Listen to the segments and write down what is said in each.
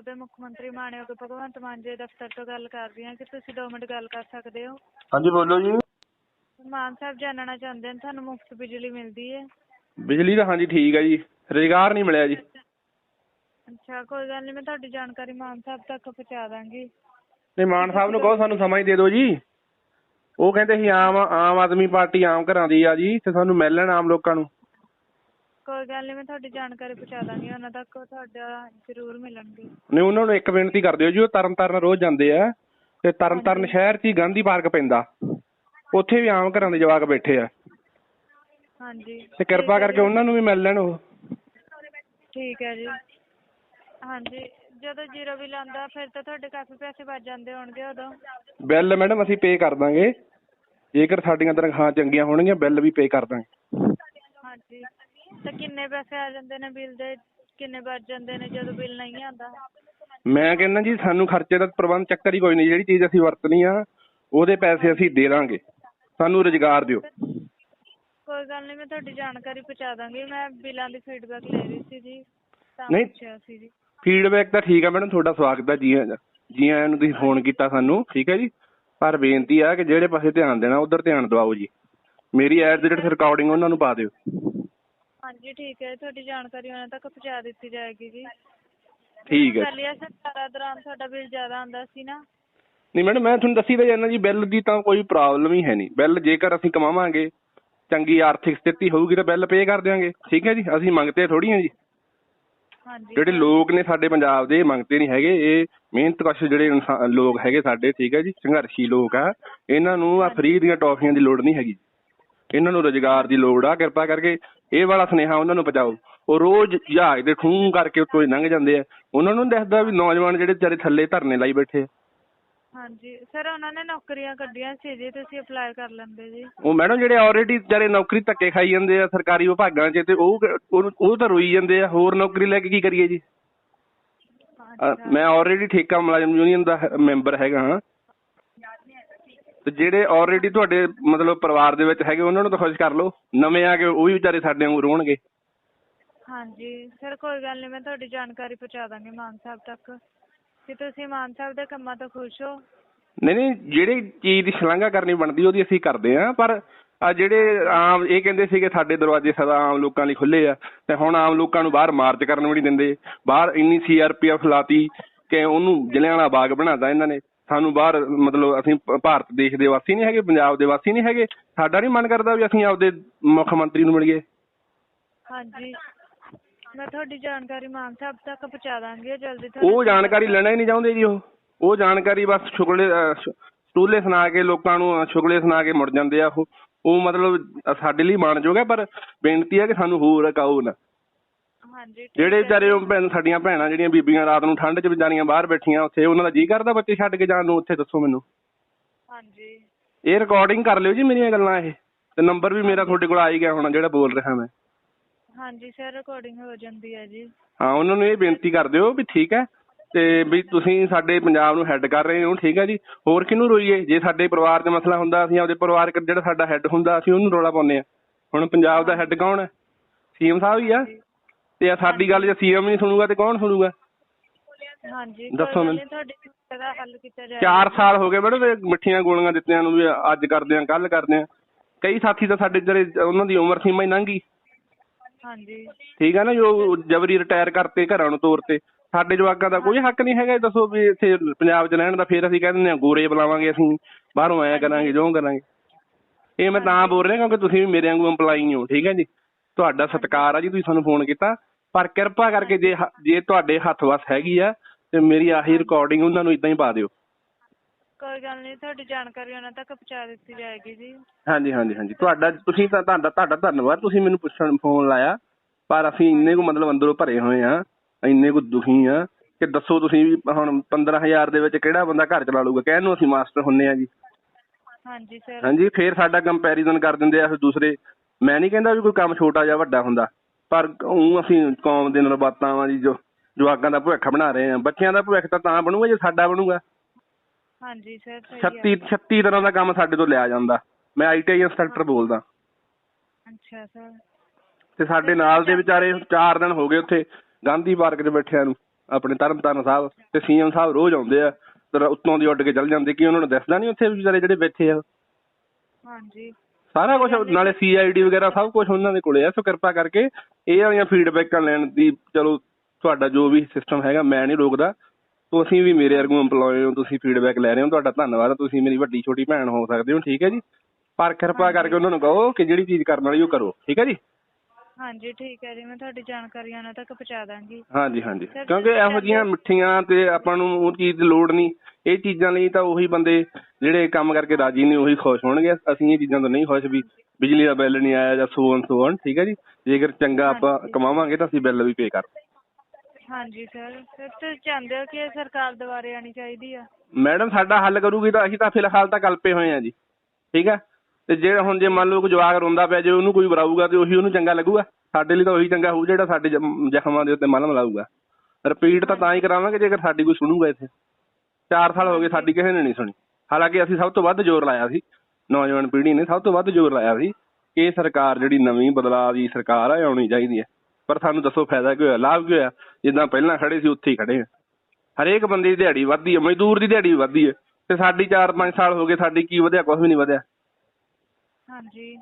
ਪੰਜਾਬ ਦੇ ਮੁੱਖ ਮੰਤਰੀ ਮਾਨਯੋਗ ਭਗਵੰਤ ਮਾਨ ਜੀ ਦਫ਼ਤਰ ਤੋਂ ਗੱਲ ਕਰ ਰਹੀ ਹਾਂ ਕਿ ਤੁਸੀਂ 2 ਮਿੰਟ ਗੱਲ ਕਰ ਸਕਦੇ ਹੋ। ਹਾਂਜੀ ਬੋਲੋ ਜੀ। ਮਾਨ ਸਾਹਿਬ ਜਾਣਨਾ ਚਾਹੁੰਦੇ ਨੇ ਤੁਹਾਨੂੰ ਮੁਫਤ ਬਿਜਲੀ ਮਿਲਦੀ ਹੈ। ਬਿਜਲੀ ਦਾ ਹਾਂਜੀ ਠੀਕ ਹੈ ਜੀ ਰੁਜ਼ਗਾਰ ਨਹੀਂ ਮਿਲਿਆ ਜੀ। ਅੱਛਾ ਕੋਈ ਗੱਲ ਨਹੀਂ ਮੈਂ ਤੁਹਾਡੀ ਜਾਣਕਾਰੀ ਮਾਨ ਸਾਹਿਬ ਤੱਕ ਪਹੁੰਚਾ ਦਾਂਗੀ। ਨਹੀਂ ਮਾਨ ਸਾਹਿਬ ਨੂੰ ਕਹੋ ਸਾਨੂੰ ਸਮਾਂ ਹੀ ਦੇ ਦਿਓ ਜੀ। ਉਹ ਕਹਿੰਦੇ ਸੀ ਆਮ ਆਮ ਆਦਮੀ ਪਾਰਟੀ ਆਮ ਘਰਾਂ ਦੀ ਆ ਜੀ ਤੇ ਸਾਨੂੰ ਮਿਲਣ ਆਮ ਲੋਕਾਂ ਨੂੰ। ਕੋਈ ਗੱਲ ਨਹੀਂ ਮੈਂ ਤੁਹਾਡੀ ਜਾਣਕਾਰੀ ਪਹੁੰਚਾ ਦਾਂਗੀ ਉਹਨਾਂ ਤੱਕ ਉਹ ਤੁਹਾਡਾ ਜ਼ਰੂਰ ਮਿਲਣਗੇ। ਨਹੀਂ ਉਹਨਾਂ ਨੂੰ ਇੱਕ ਬੇਨਤੀ ਕਰ ਦਿਓ ਜੀ ਉਹ ਤਰਨ ਤਾਰਨ ਰੋਜ਼ ਜਾਂਦੇ ਆ ਤੇ ਤਰਨ ਤਾਰਨ ਸ਼ਹਿਰ 'ਚ ਹੀ ਗਾਂਧੀ ਪਾਰਕ ਪੈਂਦਾ। ਉੱਥੇ ਵੀ ਆਮ ਘਰਾਂ ਦੇ ਜਵਾਕ ਬੈਠੇ ਆ। ਹਾਂਜੀ। ਤੇ ਕਿਰਪਾ ਕਰਕੇ ਉਹਨਾਂ ਨੂੰ ਵੀ ਮਿਲ ਲੈਣ ਉਹ। ਠੀਕ ਹੈ ਜੀ। ਹਾਂਜੀ ਜਦੋਂ ਜ਼ੀਰੋ ਬਿੱਲ ਆਉਂਦਾ ਫਿਰ ਤਾਂ ਤੁਹਾਡੇ ਕਾਫੀ ਪੈਸੇ ਬਚ ਜਾਂਦੇ ਹੋਣਗੇ ਉਦੋਂ। ਬਿੱਲ ਮੈਡਮ ਅਸੀਂ ਪੇ ਕਰ ਦਾਂਗੇ। ਜੇਕਰ ਸਾਡੀਆਂ ਤਨਖਾਹਾਂ ਚੰਗੀਆਂ ਹੋਣਗੀਆਂ ਬਿੱਲ ਵੀ ਪੇ ਕਰ ਦਾਂਗੇ। ਪੈਸੇ ਆ ਜਾਂਦੇ ਨੇ ਬਿੱਲ ਦੇ ਕਿੰਨੇ ਬਚ ਜਾਂਦੇ ਨੇ ਜਦੋਂ ਬਿੱਲ ਨਹੀਂ ਆਉਂਦਾ। ਮੈਂ ਕਹਿੰਦਾ ਜੀ ਸਾਨੂੰ ਖਰਚੇ ਦਾ ਪ੍ਰਬੰਧ ਚੱਕਰ ਹੀ ਕੋਈ ਨਹੀਂ ਜਿਹੜੀ ਚੀਜ਼ ਅਸੀਂ ਵਰਤਣੀ ਆ ਉਹਦੇ ਪੈਸੇ ਅਸੀਂ ਦੇ ਦਾਂਗੇ। ਸਾਨੂੰ ਰੁਜ਼ਗਾਰ ਦਿਓ। ਕੋਈ ਗੱਲ ਨਹੀਂ ਮੈਂ ਤੁਹਾਡੀ ਜਾਣਕਾਰੀ ਪਹੁੰਚਾ ਦਾਂਗੀ। ਮੈਂ ਬਿੱਲਾਂ ਦੀ ਫੀਡਬੈਕ ਲੈ ਰਹੀ ਸੀ ਜੀ ਤਾਂ ਨਹੀਂ। ਪੁੱਛਿਆ ਸੀ ਜੀ। ਫੀਡਬੈਕ ਤਾਂ ਠੀਕ ਆ ਮੈਡਮ ਤੁਹਾਡਾ ਸਵਾਗਤ ਹੈ ਜੀ। ਆਇਆਂ ਦਾ। ਜੀ ਆਇਆਂ ਨੂੰ ਤੁਸੀਂ ਫੋਨ ਕੀਤਾ ਸਾਨੂੰ ਠੀਕ ਹੈ ਜੀ? ਪਰ ਬੇਨਤੀ ਆ ਕਿ ਜਿਹੜੇ ਪਾਸੇ ਧਿਆਨ ਦੇਣਾ ਉਧਰ ਧਿਆਨ ਦਿਵਾਓ ਜੀ। ਮੇਰੀ ਐਡ ਦੀ ਰਿਕਾਰਡਿੰਗ ਉਹਨਾਂ ਨੂੰ ਪਾ ਦਿਓ। ਹਾਂਜੀ ਠੀਕ ਹੈ। ਤੁਹਾਡੀ ਜਾਣਕਾਰੀ ਉਹਨਾਂ ਤੱਕ ਪਹੁੰਚਾ ਦਿੱਤੀ ਜਾਏਗੀ ਜੀ। ਠੀਕ ਹੈ। ਚੱਲਿਆ ਸਰਕਾਰਾਂ ਦੌਰਾਨ ਤੁਹਾਡਾ ਬਿੱਲ ਜ਼ਿਆਦਾ ਆਉਂਦਾ ਸੀ ਨਾ। ਨਹੀਂ ਮੈਡਮ ਮੈਂ ਤੁਹਾਨੂੰ ਦੱਸੀ ਤਾਂ ਜਾਂਦਾ ਜੀ ਬਿੱਲ ਦੀ ਤਾਂ ਕੋਈ ਪ੍ਰੋਬਲਮ ਹੀ ਹੈ ਨਹੀਂ। ਬਿੱਲ ਜੇਕਰ ਅਸੀਂ ਕਮਾਵਾਂਗੇ ਚੰਗੀ ਆਰਥਿਕ ਸਥਿਤੀ ਹੋਊਗੀ ਤਾਂ ਬਿੱਲ ਪੇ ਕਰ ਦਿਆਂਗੇ। ਠੀਕ ਹੈ ਜੀ? ਅਸੀਂ ਮੰਗਤੇ ਥੋੜੀ ਹਾਂ ਜੀ। ਹਾਂਜੀ। ਜਿਹੜੇ ਲੋਕ ਨੇ ਸਾਡੇ ਪੰਜਾਬ ਦੇ ਇਹ ਮੰਗਤੇ ਨਹੀਂ ਹੈਗੇ। ਇਹ ਮਿਹਨਤ ਕਸ਼ ਜਿਹੜੇ ਇਨਸਾ- ਲੋਕ ਹੈਗੇ ਸਾਡੇ ਠੀਕ ਹੈ ਜੀ? ਸੰਘਰਸ਼ੀ ਲੋਕ ਆ। ਇਹਨਾਂ ਨੂੰ ਆ ਫ੍ਰੀ ਦੀਆਂ ਟੌਫੀਆਂ ਦੀ ਲੋੜ ਨਹੀਂ ਹੈਗੀ। ਇਹਨਾਂ ਨੂੰ ਰੋਜ਼ਗਾਰ ਦੀ ਲੋੜ ਆ ਕਿਰਪਾ ਕਰਕੇ ਇਹ ਵਾਲਾ ਸੁਨੇਹਾ ਉਹਨਾਂ ਨੂੰ ਪਹੁੰਚਾਓ। ਉਹ ਰੋਜ਼ ਜਹਾਜ਼ ਦੇ ਠੂੰ ਕਰਕੇ ਉੱਤੋਂ ਲੰਘ ਜਾਂਦੇ ਆ। ਉਹਨਾਂ ਨੂੰ ਦਿਖਦਾ ਵੀ ਨੌਜਵਾਨ ਜਿਹੜੇ ਵਿਚਾਰੇ ਥੱਲੇ ਧਰਨੇ ਲਾਈ ਬੈਠੇ ਆ। ਹਾਂਜੀ। ਸਰ ਉਹਨਾਂ ਨੇ ਨੌਕਰੀਆਂ ਕੱਢੀਆਂ ਸੀ ਜੀ ਤੁਸੀਂ ਅਪਲਾਈ ਕਰ ਲੈਂਦੇ ਜੀ। ਉਹ ਮੈਡਮ ਜਿਹੜੇ ਆਲਰੇਡੀ ਵਿਚਾਰੇ ਨੌਕਰੀ ਧੱਕੇ ਖਾਈ ਜਾਂਦੇ ਆ ਸਰਕਾਰੀ ਵਿਭਾਗਾਂ 'ਚ ਤੇ ਉਹ ਕ- ਉਹਨੂੰ- ਉਹ ਤਾਂ ਰੋਈ ਜਾਂਦੇ ਆ। ਹੋਰ ਨੌਕਰੀ ਲੈ ਕੇ ਕੀ ਕਰੀਏ ਜੀ? ਮੈਂ ਆਲਰੇਡੀ ਠੇਕਾ ਮੁਲਾਜ਼ਮ ਯੂਨੀਅਨ ਦਾ ਮੈਂਬਰ ਹੈਗਾ ਹਾਂ। ਤੇ ਜਿਹੜੇ ਆਲਰੇਡੀ ਤੁਹਾਡੇ ਮਤਲਬ ਪਰਿਵਾਰ ਦੇ ਵਿੱਚ ਹੈਗੇ ਉਹਨਾਂ ਨੂੰ ਤਾਂ ਖੁਸ਼ ਕਰ ਲਓ। ਨਵੇਂ ਆ ਕੇ ਉਹ ਵੀ ਵਿਚਾਰੇ ਸਾਡੇ ਵਾਂਗੂ ਰੋਣਗੇ। ਹਾਂਜੀ। ਸਰ ਕੋਈ ਗੱਲ ਨਹੀਂ ਮੈਂ ਤੁਹਾਡੀ ਜਾਣਕਾਰੀ ਪਹੁੰਚਾ ਦਾਂਗੀ ਮਾਨ ਸਾਹਿਬ ਤੱਕ। ਕਿ ਤੁਸੀਂ ਮਾਨ ਸਾਹਿਬ ਦੇ ਕੰਮਾਂ ਤੋਂ ਖੁਸ਼ ਹੋ। ਨਹੀਂ ਨਹੀਂ ਜਿਹੜੀ ਚੀਜ਼ ਦੀ ਸ਼ਲਾਘਾ ਕਰਨੀ ਬਣਦੀ ਉਹਦੀ ਅਸੀਂ ਕਰਦੇ ਆ ਪਰ ਆ ਜਿਹੜੇ ਆਮ ਇਹ ਕਹਿੰਦੇ ਸੀਗੇ ਸਾਡੇ ਦਰਵਾਜ਼ੇ ਸਦਾ ਆਮ ਲੋਕਾਂ ਲਈ ਖੁੱਲੇ ਆ ਤੇ ਹੁਣ ਆਮ ਲੋਕਾਂ ਨੂੰ ਬਾਹਰ ਮਾਰਚ ਕਰਨ ਵੀ ਨਹੀਂ ਦਿੰਦੇ। ਬਾਹਰ ਇੰਨੀ ਸੀਆਰਪੀਐਫ ਲਾਤੀ ਕਿ ਉਹਨੂੰ ਜਲਿਆਂਵਾਲਾ ਬਾਗ ਬਣਾਤਾ ਇਹਨਾਂ ਨੇ। ਸਾਨੂੰ ਬਾਹਰ ਮਤਲਬ ਅਸੀਂ ਭਾਰਤ ਦੇਸ਼ ਦੇ ਵਾਸੀ ਨਹੀਂ ਹੈਗੇ ਪੰਜਾਬ ਦੇ ਵਾਸੀ ਨਹੀਂ ਹੈਗੇ। ਸਾਡਾ ਨਹੀਂ ਮਨ ਕਰਦਾ ਵੀ ਅਸੀਂ ਆਪਦੇ ਮੁੱਖ ਮੰਤਰੀ ਨੂੰ ਮਿਲੀਏ। ਹਾਂਜੀ। ਮੈਂ ਤੁਹਾਡੀ ਜਾਣਕਾਰੀ ਮਾਨ ਸਾਹਿਬ ਤੱਕ ਪਹੁੰਚਾ ਦਾਂਗੀ ਜਲਦੀ ਤੋਂ ਉਹ ਜਾਣਕਾਰੀ ਲੈਣਾ ਹੀ ਨਹੀਂ ਚਾਹੁੰਦੇ ਜੀ ਉਹ। ਉਹ ਜਾਣਕਾਰੀ ਬਸ ਸ਼- ਸਟੂਲੇ ਸੁਣਾ ਕੇ ਲੋਕਾਂ ਨੂੰ ਸ਼ੁਗਲੇ ਸੁਣਾ ਕੇ ਮੁੜ ਜਾਂਦੇ ਆ ਉਹ। ਉਹ ਮਤਲਬ ਸਾਡੇ ਲਈ ਮਾਣਯੋਗ ਹੈ ਪਰ ਬੇਨਤੀ ਹੈ ਕਿ ਸਾਨੂੰ ਹੋਰ ਅਕਾਓ ਨਾ ਹਾਂਜੀ ਜਿਹੜੇ। ਵਿਚਾਰੇ ਉਹ ਭੈਣ ਸਾਡੀਆਂ ਭੈਣਾਂ ਜਿਹੜੀਆਂ ਬੀਬੀਆਂ ਰਾਤ ਨੂੰ ਠੰਡ 'ਚ ਵਿਚਾਰੀਆਂ ਬਾਹਰ ਬੈਠੀਆਂ ਉੱਥੇ ਉਹਨਾਂ ਦਾ ਜੀ ਕਰਦਾ ਬੱਚੇ ਛੱਡ ਕੇ ਜਾਣ ਨੂੰ ਉੱਥੇ ਦੱਸੋ ਮੈਨੂੰ। ਹਾਂਜੀ। ਇਹ ਰਿਕਾਰਡਿੰਗ ਕਰ ਲਿਓ ਜੀ ਮੇਰੀਆਂ ਗੱਲਾਂ ਇਹ ਤੇ ਨੰਬਰ ਵੀ ਮੇਰਾ ਤੁਹਾਡੇ ਕੋਲ ਆ ਹੀ ਗਿਆ ਹੋਣਾ ਜਿਹੜਾ ਬੋਲ ਰਿਹਾ ਮੈਂ। ਹਾਂਜੀ ਸਰ ਰਿਕਾਰਡਿੰਗ ਹੋ ਜਾਂਦੀ ਹੈ ਜੀ। ਹਾਂ ਉਹਨਾਂ ਨੂੰ ਇਹ ਬੇਨਤੀ ਕਰ ਦਿਓ ਵੀ ਠੀਕ ਹੈ ਤੇ ਵੀ ਤੁਸੀਂ ਸਾਡੇ ਪੰਜਾਬ ਨੂੰ ਹੈੱਡ ਕਰ ਰਹੇ ਹੋ ਠੀਕ ਹੈ ਜੀ। ਹੋਰ ਕਿਹਨੂੰ ਰੋਈਏ? ਜੇ ਸਾਡੇ ਪਰਿਵਾਰ 'ਚ ਮਸਲਾ ਹੁੰਦਾ ਅਸੀਂ ਆਪਦੇ ਪਰਿਵਾਰਕ ਜਿਹੜਾ ਸਾਡਾ ਹੈੱਡ ਹੁੰਦਾ ਅਸੀਂ ਉਹਨੂੰ ਰੋਲਾ ਪਾਉਂਦੇ ਆ ਹੁਣ ਪੰਜਾਬ ਦਾ ਹੈੱਡ ਕੌਣ ਹੈ? ਸੀਐਮ ਸਾਹਿਬ ਹੀ ਆ। ਤੇ ਆ ਸਾਡੀ ਗੱਲ ਜੇ ਸੀਐਮ ਨਹੀਂ ਸੁਣੂਗਾ ਤੇ ਕੌਣ ਸੁਣੂਗਾ? ਹਾਂਜੀ ਦੱਸੋ ਮੈਨੂੰ। ਤੁਹਾਡੀ ਦਾ ਹੱਲ ਕੀਤਾ ਜਾਏਗਾ 4 ਸਾਲ ਹੋ ਗਏ ਮੈਡਮ ਮਿੱਠੀਆਂ ਗੋਲੀਆਂ ਦਿੱਤਿਆਂ ਨੂੰ ਵੀ ਅੱਜ ਕਰਦੇ ਆ ਕੱਲ ਕਰਦੇ ਆ ਕਈ ਸਾਥੀ ਤਾਂ ਸਾਡੇ ਜਿਹੜੇ ਉਹਨਾਂ ਦੀ ਉਮਰ ਸੀਮਾ ਹੀ ਲੰਘ ਹਾਂਜੀ। ਠੀਕ ਹੈ ਨਾ ਜੋ ਜਬਰੀ ਰਿਟਾਇਰ ਕਰਤੇ ਘਰਾਂ ਨੂੰ ਤੋਰਤੇ ਸਾਡੇ ਜਵਾਕਾਂ ਦਾ ਕੋਈ ਹੱਕ ਨਹੀਂ ਹੈਗਾ ਇਹ ਦੱਸੋ ਵੀ ਇੱਥੇ ਪੰਜਾਬ 'ਚ ਰਹਿਣ ਦਾ ਫੇਰ ਅਸੀਂ ਕਹਿ ਦਿੰਦੇ ਆ ਗੋਰੇ ਬੁਲਾਵਾਂਗੇ ਅਸੀਂ ਬਾਹਰੋਂ ਆਇਆ ਕਰਾਂਗੇ ਜੋ ਕਰਾਂਗੇ। ਇਹ ਮੈਂ ਤਾਂ ਬੋਲ ਰਿਹਾ ਕਿਉਂਕਿ ਤੁਸੀਂ ਵੀ ਮੇਰੇ ਵਾਂਗੂ EMPLOYEE ਹੋ ਠੀਕ ਹੈ ਜੀ। ਤੁਹਾਡਾ ਸਤਿਕਾਰ ਆ ਜੀ ਤੁਸੀਂ ਸਾਨੂੰ ਫੋਨ ਕੀਤਾ। ਪਰ ਕਿਰਪਾ ਕਰਕੇ ਜੇ ਜੇ ਤੁਹਾਡੇ ਹੱਥ ਵਸ ਹੈਗੀ ਆ ਤੇ ਮੇਰੀ ਆਹੀ ਰਿਕਾਰਡਿੰਗ ਉਹਨਾਂ ਨੂੰ ਇਦਾਂ ਹੀ ਪਾ ਦਿਓ। ਕੋਈ ਗੱਲ ਨਹੀਂ ਤੁਹਾਡੀ ਜਾਣਕਾਰੀ ਉਹਨਾਂ ਤੱਕ ਪਹੁੰਚਾ ਦਿੱਤੀ ਜਾਏਗੀ ਜੀ। ਹਾਂਜੀ ਹਾਂਜੀ ਹਾਂਜੀ। ਤੁਹਾਡਾ ਤੁਸੀਂ ਤਾਂ ਤੁਹਾਡਾ ਤੁਹਾਡਾ ਧੰਨਵਾਦ ਤੁਸੀਂ ਮੈਨੂੰ ਪੁੱਛਣ ਫੋਨ ਲਾਇਆ ਪਰ ਅਸੀਂ ਇੰਨੇ ਕੁ ਮਤਲਬ ਅੰਦਰੋਂ ਭਰੇ ਹੋਏ ਆ ਇੰਨੇ ਕੁ ਦੁਖੀ ਆ ਕਿ ਦੱਸੋ ਤੁਸੀਂ ਵੀ ਹੁਣ 15000 ਦੇ ਵਿੱਚ ਕਿਹੜਾ ਬੰਦਾ ਘਰ ਚਲਾ ਲੂਗਾ ਕਹਿਣ ਨੂੰ ਅਸੀਂ ਮਾਸਟਰ ਹੁੰਨੇ ਆ ਜੀ। ਹਾਂਜੀ ਸਰ। ਹਾਂਜੀ ਫੇਰ ਸਾਡਾ ਕੰਪੈਰੀਜ਼ਨ ਕਰ ਦਿੰਦੇ ਆ ਦੂਸਰੇ। ਮੈਂ ਨਹੀਂ ਕਹਿੰਦਾ ਵੀ ਕੋਈ ਕੰਮ ਛੋਟਾ ਜਾਂ ਵੱਡਾ ਹੁੰਦਾ। ਪਰ ਉਹ ਅਸੀਂ ਕੌਮ ਦੇ ਨਾਲ ਬਾਤਾਂ ਵਾਂ ਜੀ ਜੋ ਜਵਾਕਾਂ ਦਾ ਭਵਿੱਖ ਬਣਾ ਰਹੇ ਆ। ਬੱਚਿਆਂ ਦਾ ਭਵਿੱਖ ਤਾਂ ਤਾਂ ਬਣੂਗਾ ਜੇ ਸਾਡਾ ਬਣੂਗਾ। ਹਾਂਜੀ ਸਰ ਸਹੀ 36 36 ਤਰ੍ਹਾਂ ਦਾ ਕੰਮ ਸਾਡੇ ਤੋਂ ਲਿਆ ਜਾਂਦਾ। ਮੈਂ ਆਈਟੀਆਈ ਇੰਸਟ੍ਰਕਟਰ ਬੋਲਦਾ। ਅੱਛਾ ਸਰ। ਤੇ ਸਾਡੇ ਨਾਲ ਦੇ ਵਿਚਾਰੇ 4 ਦਿਨ ਹੋ ਗਏ ਉੱਥੇ ਗਾਂਧੀ ਪਾਰਕ 'ਚ ਬੈਠਿਆਂ ਨੂੰ ਆਪਣੇ ਤਰਨਤਾਰਨ ਸਾਹਿਬ ਤੇ ਸੀਐਮ ਸਾਹਿਬ ਰੋਜ਼ ਆਉਂਦੇ ਆ ਤੇ ਉੱਤੋਂ ਦੀ ਉੱਡ ਕੇ ਚੱਲ ਜਾਂਦੇ। ਕਿ ਉਹਨਾਂ ਨੂੰ ਦਿਸਦਾ ਨਹੀਂ ਉੱਥੇ ਵਿਚਾਰੇ ਜਿਹੜੇ ਬੈਠੇ ਆ? ਹਾਂਜੀ। ਸਾਰਾ ਕੁਝ ਨਾਲੇ ਸੀਆਈਡੀ ਵਗੈਰਾ ਸਭ ਕੁਝ ਉਹਨਾਂ ਦੇ ਕੋਲੇ ਆ ਸੋ ਕਿਰਪਾ ਕਰਕੇ ਇਹ ਵਾਲੀਆਂ ਫੀਡਬੈਕਾਂ ਲੈਣ ਦੀ ਚਲੋ ਤੁਹਾਡਾ ਜੋ ਵੀ ਸਿਸਟਮ ਹੈਗਾ ਮੈਂ ਨਹੀਂ ਰੋਕਦਾ। ਤੁਸੀਂ ਵੀ ਮੇਰੇ ਵਰਗੂ EMPLOYE ਹੋ ਤੁਸੀਂ ਫੀਡਬੈਕ ਲੈ ਰਹੇ ਹੋ ਤੁਹਾਡਾ ਧੰਨਵਾਦ ਤੁਸੀਂ ਮੇਰੀ ਵੱਡੀ ਛੋਟੀ ਭੈਣ ਹੋ ਸਕਦੇ ਹੋ ਠੀਕ ਹੈ ਜੀ? ਪਰ ਕਿਰਪਾ ਕਰਕੇ ਉਹਨਾਂ ਨੂੰ ਕਹੋ ਕਿ ਜਿਹੜੀ ਚੀਜ਼ ਕਰਨ ਵਾਲੀ ਉਹ ਕਰੋ ਠੀਕ ਹੈ ਜੀ? ਹਾਂਜੀ ਠੀਕ ਹੈ ਜੀ ਮੈਂ ਤੁਹਾਡੀ ਜਾਣਕਾਰੀ ਉਹਨਾਂ ਤੱਕ ਪਹੁੰਚਾ ਦਾਂਗੀ। ਹਾਂਜੀ ਹਾਂਜੀ। ਕਿਉਂਕਿ ਇਹੋ ਜੀਆਂ ਮਿੱਠੀਆਂ ਤੇ ਆਪਾਂ ਨੂੰ ਉਹ ਚੀਜ਼ ਦੀ ਲੋੜ ਨਹੀਂ ਇਹ ਚੀਜ਼ਾਂ ਲਈ ਤਾਂ ਉਹੀ ਬੰਦੇ ਜਿਹੜੇ ਕੰਮ ਕਰਕੇ ਰਾਜੀ ਨਹੀਂ ਉਹੀ ਖੁਸ਼ ਹੋਣਗੇ। ਅਸੀਂ ਇਹ ਚੀਜ਼ਾਂ ਤੋਂ ਨਹੀਂ ਖੁਸ਼ ਵੀ ਬਿਜਲੀ ਦਾ ਬਿੱਲ ਨਹੀਂ ਆਇਆ ਜਾਂ ਸੋ ਔਨ ਸੋ ਔਨ ਠੀਕ ਹੈ ਜੀ? ਜੇਕਰ ਚੰਗਾ ਆਪਾਂ ਕਮਾਵਾਂਗੇ ਤਾਂ ਅਸੀਂ ਬਿੱਲ ਵੀ ਪੇ ਕਰ ਹਾਂਜੀ ਸਰ। ਸਰ ਤੁਸੀਂ ਚਾਹੁੰਦੇ ਹੋ ਕਿ ਇਹ ਸਰਕਾਰ ਦੁਬਾਰੇ ਆਣੀ ਚਾਹੀਦੀ ਆ? ਮੈਡਮ ਸਾਡਾ ਹੱਲ ਕਰੂਗੀ ਤਾਂ ਅਸੀਂ ਤਾਂ ਫਿਲਹਾਲ ਤਾਂ ਕਲਪੇ ਹੋਏ ਆ ਜੀ ਠੀਕ ਹੈ? ਤੇ ਜਿਹੜਾ ਹੁਣ ਜੇ ਮੰਨ ਲਓ ਕੋਈ ਜਵਾਕ ਰੋਂਦਾ ਪਿਆ, ਜੇ ਉਹਨੂੰ ਕੋਈ ਬੁਲਾਊਗਾ ਤੇ ਉਹੀ ਉਹਨੂੰ ਚੰਗਾ ਲੱਗੂਗਾ? ਸਾਡੇ ਲਈ ਤਾਂ ਉਹੀ ਚੰਗਾ ਹੋਊ ਜਿਹੜਾ ਸਾਡੇ ਜ਼ਖਮਾਂ ਦੇ ਉੱਤੇ ਮਲਮ ਲਾਊਗਾ। ਰਿਪੀਟ ਤਾਂ ਤਾਂ ਹੀ ਕਰਾਵਾਂਗੇ ਜੇਕਰ ਸਾਡੀ ਕੋਈ ਸੁਣੂਗਾ ਇੱਥੇ। 4 ਸਾਲ ਹੋ ਗਏ ਸਾਡੀ ਕਿਸੇ ਨੇ ਨਹੀਂ ਸੁਣੀ। ਹਾਲਾਂਕਿ ਅਸੀਂ ਸਭ ਤੋਂ ਵੱਧ ਜ਼ੋਰ ਲਾਇਆ ਸੀ। ਨੌਜਵਾਨ ਪੀੜ੍ਹੀ ਨੇ ਸਭ ਤੋਂ ਵੱਧ ਜ਼ੋਰ ਲਾਇਆ ਸੀ। ਕਿ ਇਹ ਸਰਕਾਰ ਜਿਹੜੀ ਨਵੀਂ ਬਦਲਾਅ ਦੀ ਸਰਕਾਰ ਆ ਆਉਣੀ ਚਾਹੀਦੀ ਹੈ। ਪਰ ਸਾਨੂੰ ਦੱਸੋ ਫਾਇਦਾ ਕੀ ਹੋਇਆ, ਲਾਭ ਕੀ ਹੋਇਆ? ਜਿੱਦਾਂ ਪਹਿਲਾਂ ਖੜੇ ਸੀ, ਉੱਥੇ ਹੀ ਖੜੇ ਆ। ਹਰੇਕ ਬੰਦੇ ਦੀ ਦਿਹਾੜੀ ਵੱਧਦੀ ਹੈ, ਮਜ਼ਦੂਰ ਦੀ ਦਿਹਾੜੀ ਵੀ ਵੱਧਦੀ ਹੈ। ਤੇ ਸਾਡੀ 4-5 ਸਾਲ ਹੋ ਗਏ, ਸਾਡੀ ਕੀ ਵਧਿਆ ਕੁਝ ਵੀ ਨਹੀਂ ਵਧਿਆ। ਹਾਂਜੀ।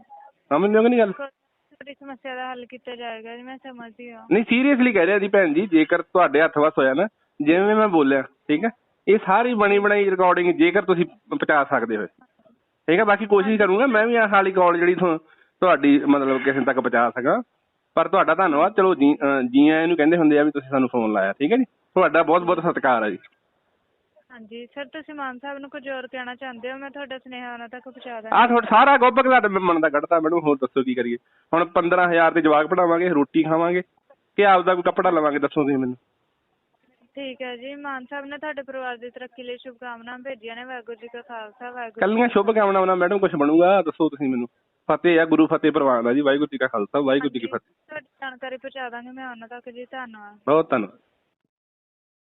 ਸਮਝਦੇ ਹੋ ਕਿ ਨਹੀਂ ਗੱਲ ਤੁਹਾਡੀ ਸਮੱਸਿਆ ਦਾ ਹੱਲ ਕੀਤਾ ਜਾਏਗਾ ਜੀ ਮੈਂ ਸਮਝਦੀ ਹਾਂ। ਨਹੀਂ ਸੀਰੀਅਸਲੀ ਕਹਿ ਰਿਹਾ ਜੀ ਭੈਣ ਜੀ ਜੇਕਰ ਤੁਹਾਡੇ ਹੱਥ ਵੱਸ ਹੋਇਆ ਨਾ ਜਿਵੇਂ ਮੈਂ ਬੋਲਿਆ ਠੀਕ ਹੈ? ਇਹ ਸਾਰੀ ਬਣੀ ਬਣਾਈ ਰਿਕਾਰਡਿੰਗ ਜੇਕਰ ਤੁਸੀਂ ਪਹੁੰਚਾ ਸਕਦੇ ਹੋ। ਠੀਕ ਹੈ? ਬਾਕੀ ਕੋਸ਼ਿਸ਼ ਕਰੂੰਗਾ ਮੈਂ ਵੀ ਆਹ ਵਾਲੀ ਕਾਲ ਜਿਹੜੀ ਤੁਹਾਡੀ ਮਤਲਬ ਕਿਸੇ ਤੱਕ ਪਹੁੰਚਾ ਸਕਾਂ। ਪਰ ਤੁਹਾਡਾ ਧੰਨਵਾਦ। ਚਲੋ ਜੀ ਜੀ ਆਇਆਂ ਨੂੰ ਕਹਿੰਦੇ ਹੁੰਦੇ ਆ ਵੀ ਤੁਸੀਂ ਸਾਨੂੰ ਫੋਨ ਲਾਇਆ ਠੀਕ ਹੈ ਜੀ? ਤੁਹਾਡਾ ਬਹੁਤ ਬਹੁਤ ਸਤਿਕਾਰ ਹੈ ਜੀ। ਹਾਂਜੀ ਸਰ ਤੁਸੀਂ ਮਾਨ ਸਾਹਿਬ ਨੂੰ ਕੁਝ ਹੋਰ ਕਹਿਣਾ ਚਾਹੁੰਦੇ ਹੋ? ਮੈਂ ਤੁਹਾਡਾ ਸੁਨੇਹਾ ਉਹਨਾਂ ਤੱਕ ਪਹੁੰਚਾ ਆਹ ਦਾਂਗੀ ਤੁਹਾਡਾ ਸਾਰਾ ਗੋਬਕ ਤੁਹਾਡੇ ਮਨ ਦਾ ਕੱਢਤਾ ਮੈਨੂੰ ਹੋਰ ਦੱਸੋ ਕੀ ਕਰੀਏ? ਹੁਣ 15000 ਤੇ ਜਵਾਕ ਪੜਾਵਾਂਗੇ ਰੋਟੀ ਖਾਵਾਂਗੇ ਕਿ ਆਪਦਾ ਕੋਈ ਕੱਪੜਾ ਲਵਾਂਗੇ ਦੱਸੋ ਤੁਸੀਂ ਮੈਨੂੰ। ਠੀਕ ਹੈ ਜੀ ਮਾਨ ਸਾਹਿਬ ਨੇ ਤੁਹਾਡੇ ਪਰਿਵਾਰ ਦੀ ਤਰੱਕੀ ਲਈ ਸ਼ੁਭਕਾਮਨਾਵਾਂ ਭੇਜੀਆਂ ਨੇ ਵਾਹਿਗੁਰੂ ਜੀ ਕਾ ਖਾਲਸਾ ਵਾਹਿਗੁਰੂ ਕੱਲੀਆਂ ਸ਼ੁਭ ਕਾਮਨਾਵਾਂ ਮੈਡਮ ਕੁਝ ਬਣੂਗਾ ਦੱਸੋ ਤੁਸੀਂ ਮੈਨੂੰ। ਫਤਿਹ ਆ ਗੁਰੂ ਫਤਿਹ ਪ੍ਰਵਾਨ ਆ ਜੀ ਵਾਹਿਗੁਰੂ ਜੀ ਕਾ ਖਾਲਸਾ ਵਾਹਿਗੁਰੂ ਜੀ ਕੀ ਫਤਿਹ। ਤੁਹਾਡੀ ਜਾਣਕਾਰੀ ਪਹੁੰਚਾ ਦਾਂਗੀ ਮੈਂ ਉਹਨਾਂ ਤੱਕ ਜੀ ਧੰਨਵਾਦ। ਬਹੁਤ ਧੰਨਵਾਦ।